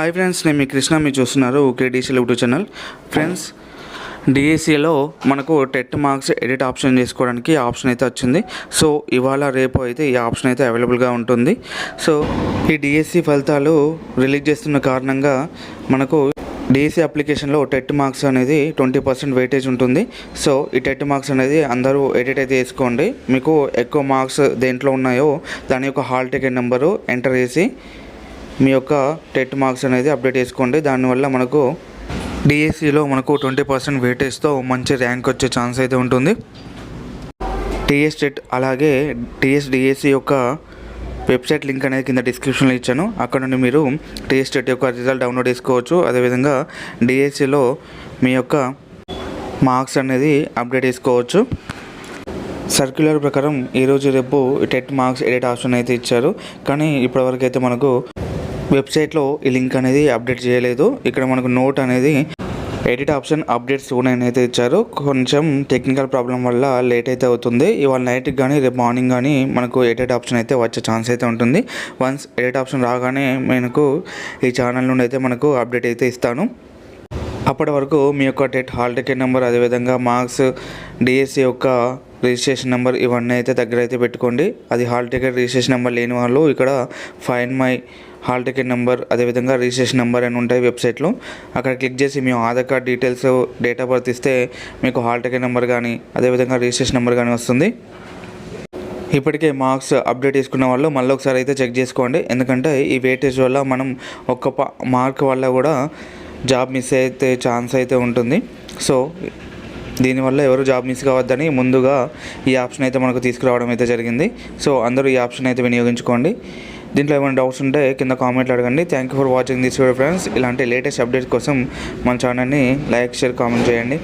Hi friends నేను మీ కృష్ణ మీరు చూస్తున్నారు okay DC YouTube channel. Friends డిఎస్సిలో మనకు టెట్ మార్క్స్ ఎడిట్ ఆప్షన్ చేసుకోవడానికి ఆప్షన్ అయితే వచ్చింది. సో ఇవాళ రేపు అయితే ఈ ఆప్షన్ అయితే అవైలబుల్గా ఉంటుంది. సో ఈ డిఎస్సి ఫలితాలు రిలీజ్ చేస్తున్న కారణంగా మనకు డిఎస్సి అప్లికేషన్లో టెట్ మార్క్స్ అనేది ట్వంటీ పర్సెంట్ వెయిటేజ్ ఉంటుంది. సో ఈ టెట్ మార్క్స్ అనేది అందరూ ఎడిట్ అయితే వేసుకోండి మీకు ఎక్కువ మార్క్స్ దేంట్లో ఉన్నాయో దాని యొక్క హాల్ టికెట్ నెంబరు ఎంటర్ చేసి మీ యొక్క టెట్ మార్క్స్ అనేది అప్డేట్ చేసుకోండి. దానివల్ల మనకు డిఎస్సిలో మనకు ట్వంటీ పర్సెంట్ వెయిటేజ్తో మంచి ర్యాంక్ వచ్చే ఛాన్స్ అయితే ఉంటుంది. టీఎస్ టెట్ అలాగే టీఎస్ డిఎస్సి యొక్క వెబ్సైట్ లింక్ అనేది కింద డిస్క్రిప్షన్లో ఇచ్చాను. అక్కడ నుండి మీరు టీఎస్ టెట్ యొక్క రిజల్ట్ డౌన్లోడ్ చేసుకోవచ్చు. అదేవిధంగా డిఎస్సిలో మీ యొక్క మార్క్స్ అనేది అప్డేట్ చేసుకోవచ్చు. సర్క్యులర్ ప్రకారం ఈరోజు రేపు టెట్ మార్క్స్ ఎడిట్ ఆప్షన్ అయితే ఇచ్చారు. కానీ ఇప్పటివరకు అయితే మనకు వెబ్సైట్లో ఈ లింక్ అనేది అప్డేట్ చేయలేదు. ఇక్కడ మనకు నోట్ అనేది ఎడిట్ ఆప్షన్ అప్డేట్ సూన్ అయితే ఇచ్చారు. కొంచెం టెక్నికల్ ప్రాబ్లం వల్ల లేట్ అయితే అవుతుంది. ఇవాళ నైట్కి కానీ రేపు మార్నింగ్ కానీ మనకు ఎడిట్ ఆప్షన్ అయితే వచ్చే ఛాన్స్ అయితే ఉంటుంది. వన్స్ ఎడిట్ ఆప్షన్ రాగానే మనకు ఈ ఛానల్ నుండి అయితే మనకు అప్డేట్ అయితే ఇస్తాను. అప్పటి వరకు మీ యొక్క టెట్ హాల్ టికెట్ నెంబర్ అదేవిధంగా మార్క్స్ డిఎస్సి యొక్క రిజిస్ట్రేషన్ నెంబర్ ఇవన్నీ అయితే దగ్గర అయితే పెట్టుకోండి. అది హాల్ టికెట్ రిజిస్ట్రేషన్ నెంబర్ లేని వాళ్ళు ఇక్కడ find my hall ticket number అదేవిధంగా రిజిస్ట్రేషన్ నెంబర్ అని ఉంటాయి వెబ్సైట్లో. అక్కడ క్లిక్ చేసి మీ Aadhaar card details date of birth ఇస్తే మీకు హాల్ టికెట్ నెంబర్ కానీ అదేవిధంగా రిజిస్ట్రేషన్ నెంబర్ కానీ వస్తుంది. ఇప్పటికే మార్క్స్ అప్డేట్ చేసుకున్న వాళ్ళు మళ్ళీ ఒకసారి అయితే చెక్ చేసుకోండి. ఎందుకంటే ఈ వెయిటేజ్ వల్ల మనం ఒక్క మార్క్ వల్ల కూడా జాబ్ మిస్ అయితే ఛాన్స్ అయితే ఉంటుంది. సో దీనివల్ల ఎవరు జాబ్ మిస్ కావద్దని ముందుగా ఈ ఆప్షన్ అయితే మనకు తీసుకురావడం అయితే జరిగింది. సో అందరూ ఈ ఆప్షన్ అయితే వినియోగించుకోండి. దీంట్లో ఏమైనా డౌట్స్ ఉంటే కింద కామెంట్లు అడగండి. Thank you for watching this video friends ఇలాంటి లేటెస్ట్ అప్డేట్స్ కోసం మన ఛానల్ని లైక్ షేర్ కామెంట్ చేయండి.